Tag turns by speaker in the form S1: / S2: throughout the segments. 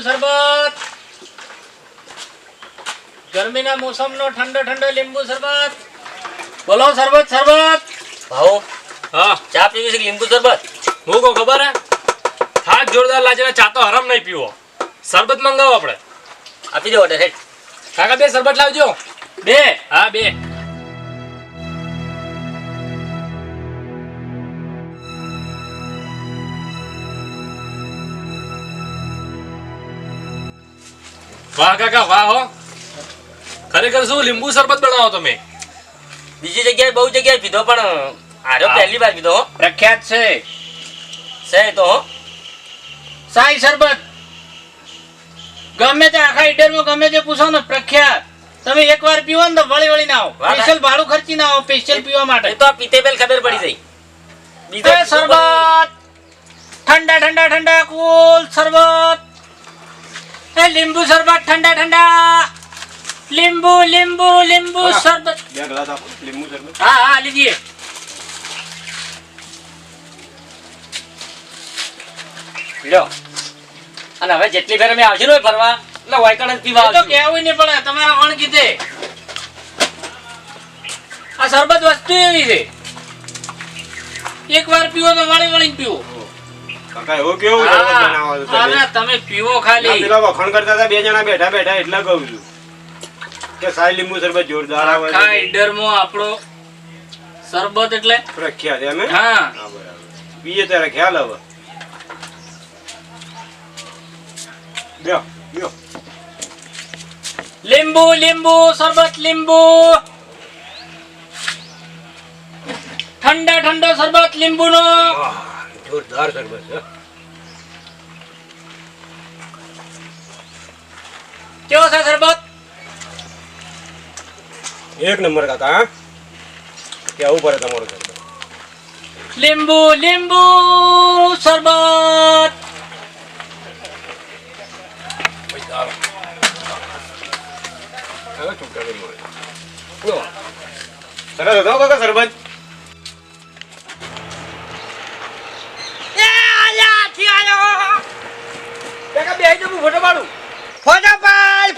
S1: લીંબુ શરબત. ગરમીના મોસમનો ઠંડો ઠંડો લીંબુ શરબત. બોલો શરબત શરબત.
S2: ભાવો.
S3: હા.
S2: ચા પીવી છે લીંબુ શરબત?
S3: હું કહું ખબર હે? થાક જોરદાર લાગે ચા તો હરામ નહીં પીવો. શરબત મંગાવો આપણે.
S2: આપી દો ઓર્ડર હેડ.
S3: કાકા બે શરબત લાવજો.
S1: બે?
S3: હા બે. વાહ કાકા વાહ હો. ખરેખર શું લીંબુ શરબત બનાવો તમે?
S2: બીજી જગ્યાએ બહુ જગ્યાએ પીધો પણ આરો પહેલી વાર પીધો હો.
S1: પ્રખ્યાત છે.
S2: છે તો હો.
S1: સાઈ શરબત. ગમે તે આખા ઈડરમાં ગમે તે પૂછો ને પ્રખ્યાત. તમે એકવાર પીવો ને તો વળી વળી ના આવો. સ્પેશિયલ ભાડું ખર્ચી ના આવો સ્પેશિયલ પીવા માટે.
S2: તો આ પીતે પેલ ખબર પડી જઈ બીજો
S1: શરબત. ઠંડા ઠંડા ઠંડા કુલ શરબત. એ લીંબુ શરબત ઠંડા ઠંડા. લીંબુ લીંબુ લીંબુ શરબત.
S4: બે ગ્લાસ આપો લીંબુ શરબત.
S1: હા હા લીજીએ
S2: લ્યો. અને હવે જેટલી ફેર અમે આવશે ને ફરવા એટલે વાયકણ જ પીવા આવશું
S1: કહેવું નહીં પડે તમારા વણ કીધે. આ શરબત વસ્તુ એવી છે. એકવાર પીવો તો વાળી વળી પીવો.
S4: કાકા એવું કેવું બનાવો તમે?
S1: તમે પીવો ખાલી.
S4: પેલા વખાણ કરતા હતા બે જણા બેઠા બેઠા એટલે કહું છું. કે સાઈ લીંબુ શરબત જોરદાર આવે
S1: આખા ઈડરમાં આપણો. શરબત એટલે?
S4: પ્રખ્યાત એમ હા.
S1: હા
S4: પીએ ત્યારે ખ્યાલ આવે. બ્યો બ્યો
S1: લીંબુ લીંબુ શરબત લીંબુ. ઠંડા ઠંડો શરબત લીંબુનો.
S4: વાહ, જોરદાર શરબત છે
S1: કેવો છે શરબત
S4: એક નંબર કાકા હા? કેવું પડે તમારું શરબત
S1: લીંબુ લીંબુ શરબત
S4: હવે છૂટા કરી મળે. લો. સરસ હતો કાકા શરબત
S5: ફોટો પાડ. ફોટો પાડ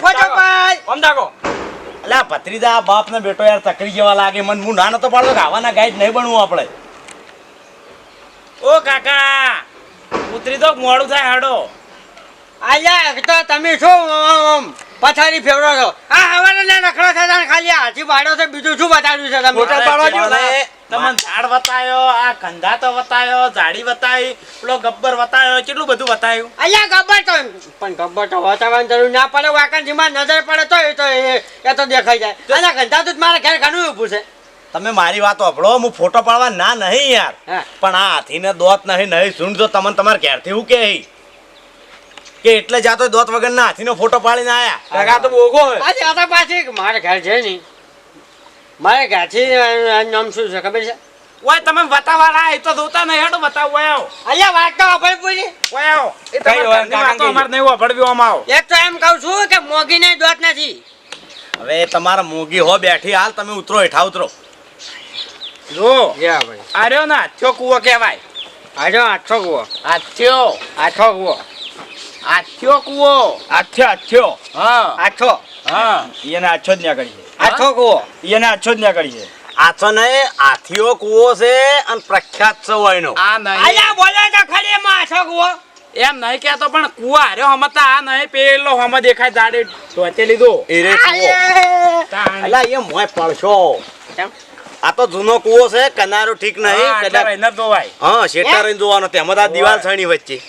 S6: અલા ભત્રીજા બાપ ને બેટો યાર તકરી જેવા લાગે. મન હું ના નતો પાડતો ગાવાના આવાના ગાઈડ નહીં બનવું આપણે.
S5: ઓ કાકા ઉતરી તો મોડું થાય હાડો. આલ્યા તો તમે શું પથારી ફેરવો છો? આ હવાના ના નખરો થતા ખાલી હાથી બાળો છે બીજું શું બતાવ્યું છે તમે? તમને ઝાડ બતાયો આ કંધા તો બતાયો ઝાડી બતાવી પેલો ગબ્બર બતાયો કેટલું બધું બતાયું અલ્યા ગબ્બર તો પણ ગબ્બર તો બતાવવાની જરૂર ના પડે વાકણજીમાં નજર પડે તો એ તો એ એ તો દેખાઈ જાય. અને કંધા તો જ મારા ઘેર ઘણું ઊભું છે.
S6: તમે મારી વાત વાપરો હું ફોટો પાડવા ના નહીં યાર.
S5: હા.
S6: પણ આ હાથીને દોત નહીં નહીં સુનજો તમને તમારે ઘેરથી હું કે કે એટલે જાતો દોત વગર ના હાથીનો ફોટો પાડીને આયા.
S5: કાકા તો બોગો આજે આ પાછી મારે ઘેર છે નહીં. મારે ઘરથી નામ શું છે ખબર છે?
S7: ઓય તમે બતાવવાના એ તો જોતા નહીં હેડો બતાવો આવો.
S5: અલ્યા વાત તો આપણે પૂરી.
S7: ઓય આવો. એ
S6: તો
S7: તમારે
S6: કાકા
S7: વાતો
S6: કઈ
S7: નહીં વાપરવી આમાં આવો.
S5: એક તો એમ કહું છું કે મોગીને દોત નથી.
S6: હવે તમારા મોગી હો બેઠી હાલ તમે ઉતરો હેઠા ઉતરો.
S7: જો
S5: યા ભાઈ.
S7: આ રહ્યો ને આથ્યો કૂવો કહેવાય.
S5: આજો આઠો કુવો.
S7: આથ્યો.
S5: આઠો કુવો.
S7: આથ્યો કૂવો.
S6: આછો આછો
S7: હા.
S5: આઠો
S7: હા.
S6: એને આછો જ ન્યા કરી છે.
S5: આઠો કુવો?
S6: એને આછો જ ન્યા કરી છે. આછો નહીં હાથીઓ કૂવો છે અને પ્રખ્યાત છે
S7: આ નહીં.
S5: અલ્યા બોલે તો ખરી એમાં આઠો કુવો?
S7: એમ નહીં કહેતો પણ કુવા હાર્યો હમતા આ નહીં પેલો હમ દેખાય જાડે ધોતે લીધો.
S6: એ રે અલા એ મોય પડશો. આ તો જૂનો કુવો છે કનારો ઠીક નહીં
S7: હા, એટલે
S6: કદાચ
S7: રહીને
S6: હા જોવાનો તેમ. આ દિવાલ છણી વચ્ચે.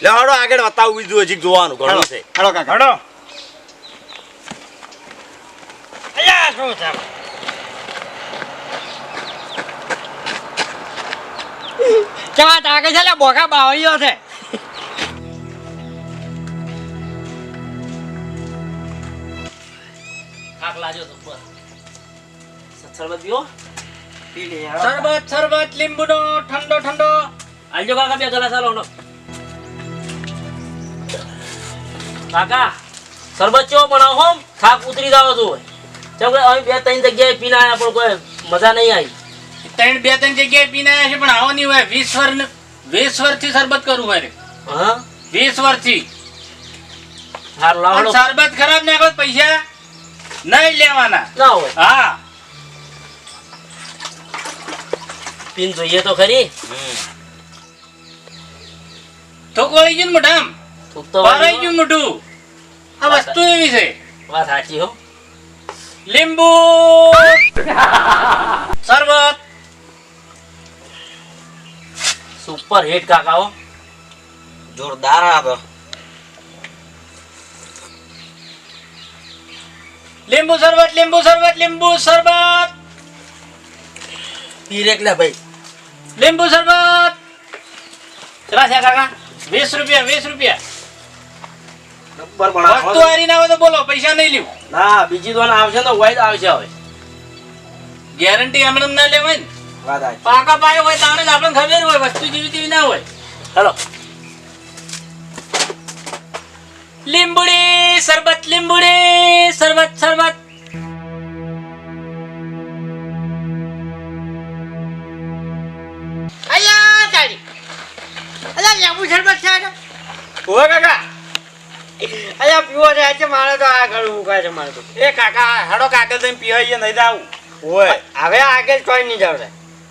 S6: લે આગળ બતાવું બીજું હજી જોવાનું ઘણું છે.
S5: હેડો કાકા.
S7: હડો
S5: અલ્યા શું છે? કેવા તાકે છે લે બોખા બાવળીઓ છે.
S2: થાક લાગ્યો તો બસ. શરબત પીવો?
S1: શરબત શરબત લીંબુનો ઠંડો ઠંડો.
S2: આલજો કાકા બે ગલાસ આલો. કાકા શરબત ચો બનાવો હોમ? થાક ઉતરી જાવ છો કેમ કે અહીં બે ત્રણ જગ્યાએ પીને આયા પણ કોઈ મજા નહીં આવી.
S1: ત્રણ બે ત્રણ જગ્યાએ પીને આવ્યા છે પણ આવો નહીં હોય. વીસ વર્ષ વીસ વર્ષથી શરબત કરવું હોય
S2: હા?
S1: વીસ વર્ષથી
S2: હારું
S1: અને શરબત ખરાબ ને પૈસા નહીં લેવાના.
S2: ના હોય.
S1: હા.
S2: પીન જોઈએ તો ખરી.
S1: થોક વળી ગયું મોઢામ?
S2: થૂક તો વાળી
S1: ગયું મોઢું. આ વસ્તુ એવી છે.
S2: વાત સાચી હો.
S1: લીંબુ! શરબત!
S2: સુપર હિટ કાકાઓ
S6: જોરદાર આ તો.
S1: લીંબુ શરબત લીંબુ શરબત લીંબુ શરબત!
S6: પી રેકલા ભાઈ.
S1: લીંબુ શરબત! ચલા છે કાકા, વીસ રૂપિયા વીસ રૂપિયા.
S6: ગબ્બર
S1: વસ્તુ હારી ના હોય તો બોલો પૈસા નહીં લેવું
S2: ના બીજી દોન આવશે તો વાઈટ આવશે હવે.
S1: ગેરંટી હમણાં ના લેવાય ને. પાકા પાયો હોય તાણે જ આપણને ખબર હોય વસ્તુ જેવી તેવી ના હોય.
S2: હલો.
S1: લીંબુડી શરબત લીંબુડી શરબત સરબત
S5: અલ્યા તારી. અલ્યા લીંબુ શરબત છે આ ઓય કાકા. અલ્યા પીવો છે આજે મારે તો આ ઘર ઉકાય છે મારે તો.
S7: એ કાકા હેડો કાગળ થઈને પીવાઈએ નહીં જાવું
S6: હોય.
S5: હવે આગળ કોઈ નહીં જાવ પહેલા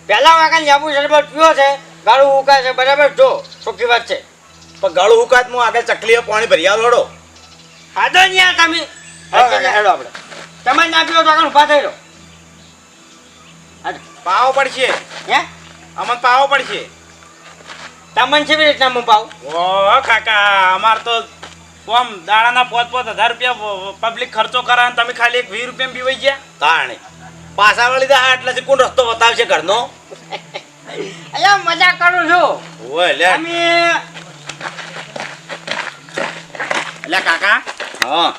S5: પહેલા વાગન છે શરબત પીવો છે ગાળું ઉકાય છે બરાબર? જો ચોખ્ખી વાત છે.
S6: પણ ગાળું હુકાત હું આગળ ચકલીએ પાણી ભરી આવ થોડો
S5: ખાધો નહીં યાર તમે. હેડો આપણે. તમે ના પીવો તો આગળ ઊભા થઈ રહો.
S7: પાવો પડશે.
S5: હે?
S7: અમને પાવો પડશે.
S5: તમને બી રીતના હું પાઉં
S7: ઓ કાકા અમાર તો આમ દાડાના પોત પોત હજાર રૂપિયા પબ્લિક ખર્ચો કરાવે અને તમે ખાલી એક વીસ રૂપિયા પીવાઈ ગયા?
S6: તાણે. પાછા વળી દા એટલે કોણ રસ્તો બતાવશે ઘરનો?
S5: અલ્યા મજા કરું છું.
S6: ઓય લે.
S5: અમે
S7: એટલે કાકા.
S6: હા.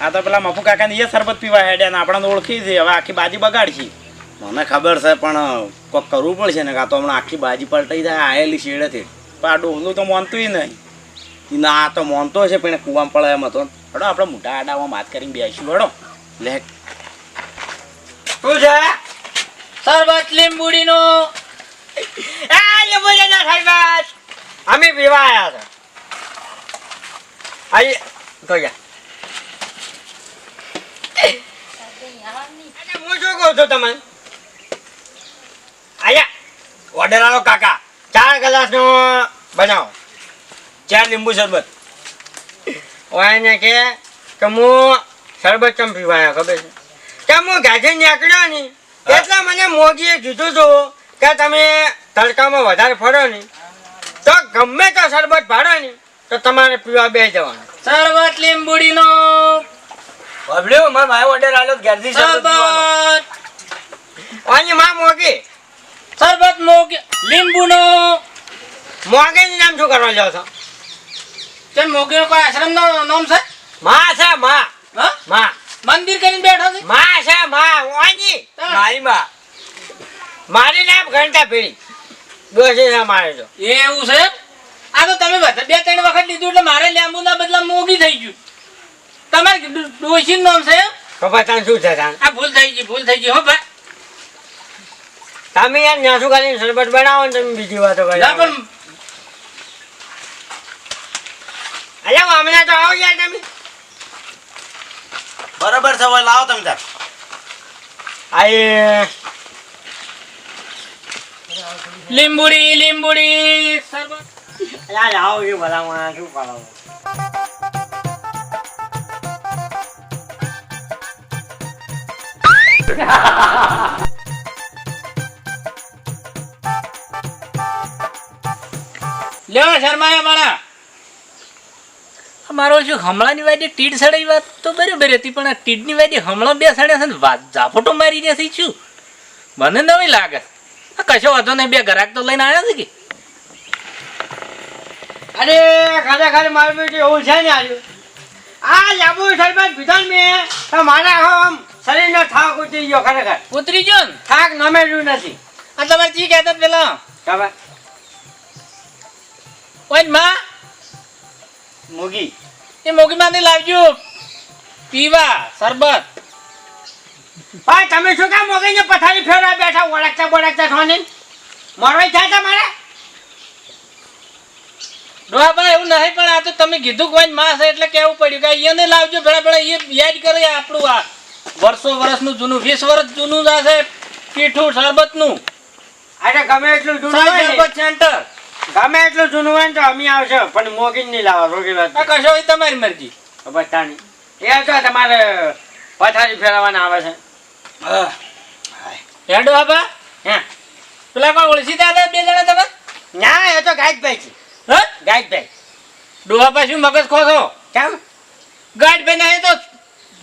S7: આ તો પેલા મફુ કાકા ને એ શરબત પીવા હેડ્યા ને આપણને ઓળખી છે હવે આખી બાજી બગાડશી.
S6: મને ખબર છે પણ કોક કરવું પડશે ને કાં તો હમણાં આખી બાજી પલટાઈ જાય આયેલી શેડેથી.
S7: પણ આ તો માનતું નહીં.
S6: ના, તો મોનતો છે પણ કુવામાં પડે એમ હતો.
S7: હડો, આપણે મોટા આડામાં વાત કરીને બેસીશું, હડો.
S6: લે.
S5: શું છે?
S1: શરબત લીંબુડીનો.
S5: આ લેબુ લેના શરબત. અમે પીવા આવ્યા આઈ તો અરે હું શું કહું છું તમને? આયા, ઓર્ડર આવો કાકા. ચાર ગ્લાસનો બનાવો.
S6: ચાર લીંબુ શરબત.
S5: વાયને કે કે શરબત ચમ પીવાય ખબર છે? કે હું ગાજે નીકળ્યો ને એટલે મને મોગીએ કીધું હતું કે તમે તડકામાં વધારે ફરો ને તો ગમે તો શરબત ભાડો ને તો તમારે પીવા બે જવાનું.
S1: શરબત લીંબુડીનો.
S6: બાબલ્યો મારા ભાઈ ઓર્ડર આલો ઘેરથી શરબત
S5: ઓની માં મોગી?
S1: શરબત મોગ લીંબુનો.
S5: મોગી નામ શું કરવા જાવ છો?
S1: તે મોગીનો કોઈ આશ્રમ નો નામ છે?
S5: માં છે માં.
S1: હા?
S5: માં.
S1: મંદિર કરીને બેઠો છે?
S5: માં છે માં. ઓની
S6: મારી માં.
S5: મારી નામ ઘંટા પીડી દોષી છે મારે તો.
S1: એવું છે? આ તો તમે બધા બે ત્રણ વખત લીધું એટલે મારે લીંબુના બદલા મોગી થઈ ગયું. તમારે ડોશી નામ છે?
S5: પપ્પા તાન શું છે તાન?
S1: આ ભૂલ થઈ ગઈ ભૂલ થઈ ગઈ હો ભાઈ
S5: તમે યાર ન્યાસુ કરીને શરબત બનાવો ને તમે બીજી વાતો કરો
S1: પણ
S5: અલ્યા હમણાં તો આવો યાર તમે.
S6: બરાબર છે લાવો તમે તાર.
S5: આઈ
S1: લીંબુડી લીંબુડી સરબત
S5: યાર આવો કે ભલામાં શું કરો
S1: લેવા શર્માયા માણા મારો શું હમણાંની વાડી ટીડ સડાઈ વાત તો બરાબર હતી પણ આ ટીડની વાડી હમણાં બે સડ્યા છે ને વાત ઝાપોટો મારી રહ્યા છે. મને નવી લાગે. આ કશો વાંધો નહીં બે ગ્રાહક તો લઈને આવ્યા છે કે?
S5: અરે ખાલી મારું બેટું એવું છે ને આજુ આ લાંબુ શરબત પીધો ને મેં મારા આમ શરીરનો થાક ઉતરી ગયો ખરેખર.
S1: ઉતરી ગયો ને?
S5: થાક નમેલું નથી.
S1: આ તમારે ચી કહેતા પેલા?
S5: ખબર?
S1: ઓયમાં?
S5: મૂગી.
S1: એ મોગી માંથી લાવજો. પીવા શરબત.
S5: ભાઈ તમે શું કામ મોગીને પથારી ફેરવા બેઠા? ઓળખતા બોળખતા છો ને મોરવાઈ થાય તમારે?
S1: ડોહાભાઈ એવું નહીં પણ આ તો તમે કીધું કોઈ માસ એટલે કેવું પડ્યું કે અહીંયા લાવજો ભેળા ભેળા એ યાદ કરે આપણું આ વર્ષો વર્ષનું જૂનું વીસ વર્ષ જૂનું જ છે પીઠું શરબતનું.
S5: અરે ગમે એટલું જૂનું
S1: શરબત સેન્ટર
S5: ગમે એટલું જૂનું હોય ને તો અમે આવશે પણ મોગીન નહીં લાવો રોગી વાત
S1: કશો હોય તમારી મરજી.
S5: બધાની એ તો તમારે પથારી ફેરવવાના આવે છે.
S1: હે. બાબા
S5: હે?
S1: પેલા કોઈ ઓળખી હતા બે જણા તમે?
S5: ના એ તો ગાયકભાઈ છે.
S1: હા?
S5: ગાયકભાઈ
S1: ડોહાબા શું મગજ ખો છો?
S5: કેમ?
S1: ગાઈડ ભાઈ નહીં તો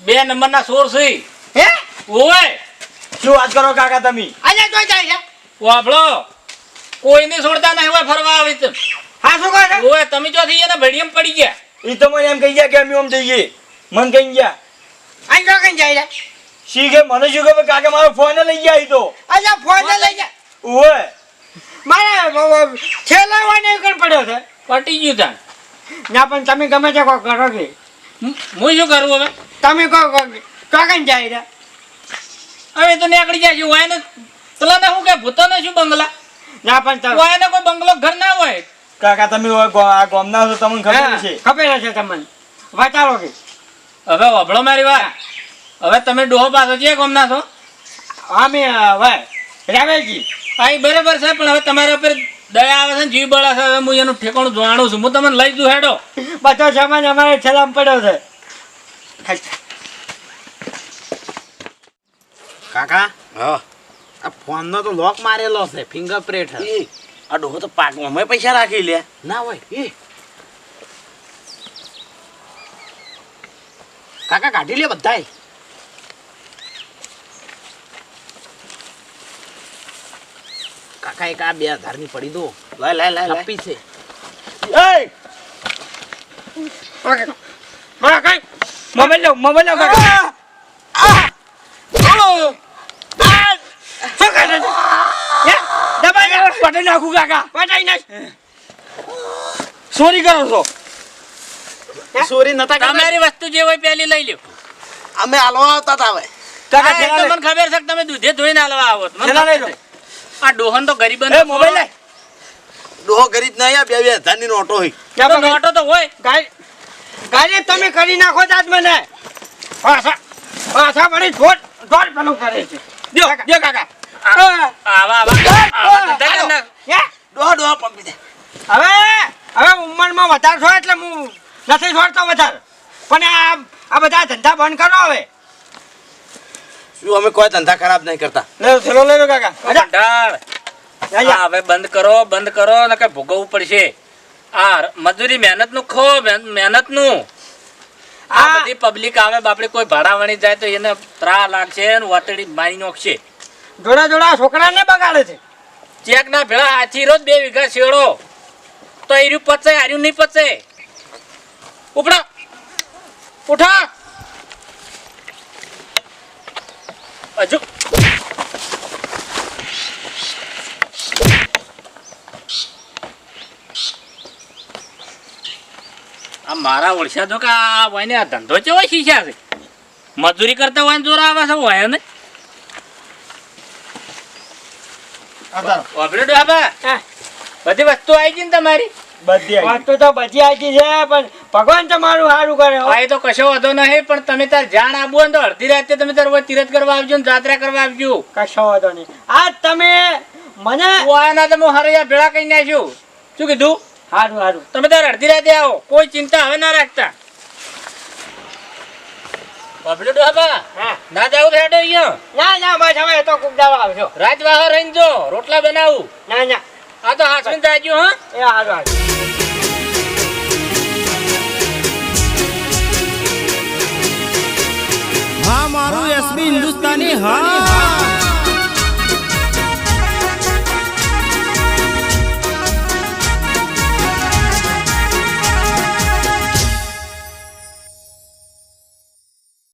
S1: બે નંબરના સોર છે.
S5: હે?
S1: ઓય.
S6: શું વાત કરો કાકા તમે?
S5: આજે તો જાય છે.
S1: વાપડો કોઈને છોડતા નહીં હોય ફરવા આવી તો.
S5: હા શું કહો છો?
S1: ઓય તમે જો થઈ ગયા ને ભડીયમ પડી ગયા.
S6: એ તો મને એમ કહી ગયા કે અમે થઈ જઈએ મન કહી ગયા.
S5: આઈ જો કઈ જાય છે?
S6: શી કે મને શું કે કાકે મારો ફોન લઈ ગયા ઈ તો.
S5: અલ્યા ફોન લઈ ગયા.
S6: ઓય.
S5: મારે છેલ્લાવાનો કણ પડ્યો છે.
S1: પટી ગયું તા
S5: ના પણ તમે ગમે તે કોઈ કરો કે
S1: હું શું કરું હવે?
S5: તમે કહો કઈ જાય છે?
S1: હવે તો નીકળી જાય છે. વાયને પેલા ને શું કે? ભૂતો ને શું બંગલા?
S5: ના પણ ચાલો.
S1: વાયને કોઈ બંગલો ઘર ના હોય.
S6: કાકા તમે આ ગોમના છો તમને ખબર છે.
S5: ખબર હશે તમને. વાચાલો કે.
S1: હવે વભળો મારી વાત. હવે તમે ડોહો પાછો છે ગમના છો?
S5: હા મેં હવે રાવેજી
S1: આ ઈ બરાબર છે પણ હવે તમારા ઉપર દયા આવે છે ને જીવ બળા છે હું એનું ઠેકાણું જાણું છું. હું તમને લઈ જઉં હેડો.
S5: બધો સામાન અમારે છેલ્લામાં પડ્યો છે.
S7: કાકા? આ ફોનનો તો લોક મારેલો છે ફિંગરપ્રિન્ટ
S2: આ ડોહો તો પાકમાં પૈસા રાખી લે
S7: ના હોય એ. કાકા કાઢી લે બધાય. કાકા એક આ બે હજારની પડી દો.
S2: લાય લાય લાય લાય.
S7: છે.
S5: મોબાઈલ લો મોબાઈલ લો કાકા શું કરે છે હે? દબાઈ નાખ.
S6: પટાઈ નાખું કાકા.
S5: પટાઈ નાખ.
S6: સોરી કરો છો?
S7: સોરી નતા
S1: તમારી વસ્તુ જે હોય પેલી લઈ લ્યો.
S2: અમે હાલવા આવતા હતા હવે.
S6: કાકા
S1: એ તો મને ખબર છે કે તમે દૂધે ધોઈને હાલવા આવો છો. મને
S6: લઈ લો.
S1: આ ડોહન તો ગરીબ
S6: એ મોબાઈલ લે
S2: ડોહો ગરીબ નહીં આ બે બે હજારની નોટો હોય.
S5: ક્યાં.
S1: નોટો તો હોય.
S5: ગાડી ગાડી તમે કરી નાખો દાદ મને. પાછા પાછા પડી ઢોળ ઢોળ પેલું કરે છે.
S6: દ્યો દ્યો કાકા.
S1: આવા આવા. ધંધા
S2: પંપી દે.
S5: હવે હવે ઉંમરમાં વધારે છો એટલે હું નથી છોડતો વધારે. પણ આ આ બધા ધંધા બંધ કરો હવે.
S2: શું અમે કોઈ ધંધા ખરાબ નહીં કરતા?
S6: લે થેલો લઈ લો કાકા.
S1: ઢાળ.
S5: જા, જા.
S1: આ હવે બંધ કરો બંધ કરો ને કે ભોગવવું પડશે. આ મજૂરી મહેનતનું ખો મહેનતનું આ બધી પબ્લિક આવે બાપડે કોઈ ભાડા વણી જાય તો એને ત્રા લાગશે વાતડી મારી નાખશે.
S5: જોડા જોડા છોકરાને બગાડે છે.
S1: ચેક ના ભેળા હાથી રોજ બે વીઘા શેડો તો એર્યું પચે હાર્યું નહીં પચે. ઉપડા. ઉઠા. હજુ. આ મારા ઓળખ્યા તો કે આ વાયને આ ધંધો ચેવો શીખ્યા છે? મજૂરી કરતા હોય જોર આવે છે હોય ને ઓપરેટર બાબા
S5: હા.
S1: બધી વસ્તુ આવી ગઈ ને તમારી?
S6: બધી આવી.
S5: વાત તો બધી આવી છે પણ ભગવાન તમારું સારું કરે હો.
S1: એ તો કશો વાંધો નહીં પણ તમે તાર જાણ હોય ને તો અડધી રાતે તમે તાર તીરથ કરવા આવજો ને જાત્રા કરવા આવજો.
S5: કશો વાંધો નહીં. આજ તમે મને
S1: હું તમે હરૈયા ભેળા કઈ નાખ્યું. શું કીધું?
S5: સારું સારું
S1: તમે તાર અડધી રાતે આવો. કોઈ ચિંતા હવે ના રાખતા. બબલુ ડોહા
S5: હા.
S1: ના જાવ રેડો અહીંયા.
S5: ના ના બસ હવે એ તો ખૂબ દાવા આવજો.
S1: રાજવાહ રહીને જો રોટલા બનાવું.
S5: ના ના.
S1: આ તો હાસવીને જાજો હા?
S5: એ સારું સારું
S8: હા મારું એસબી હિન્દુસ્તાની હા.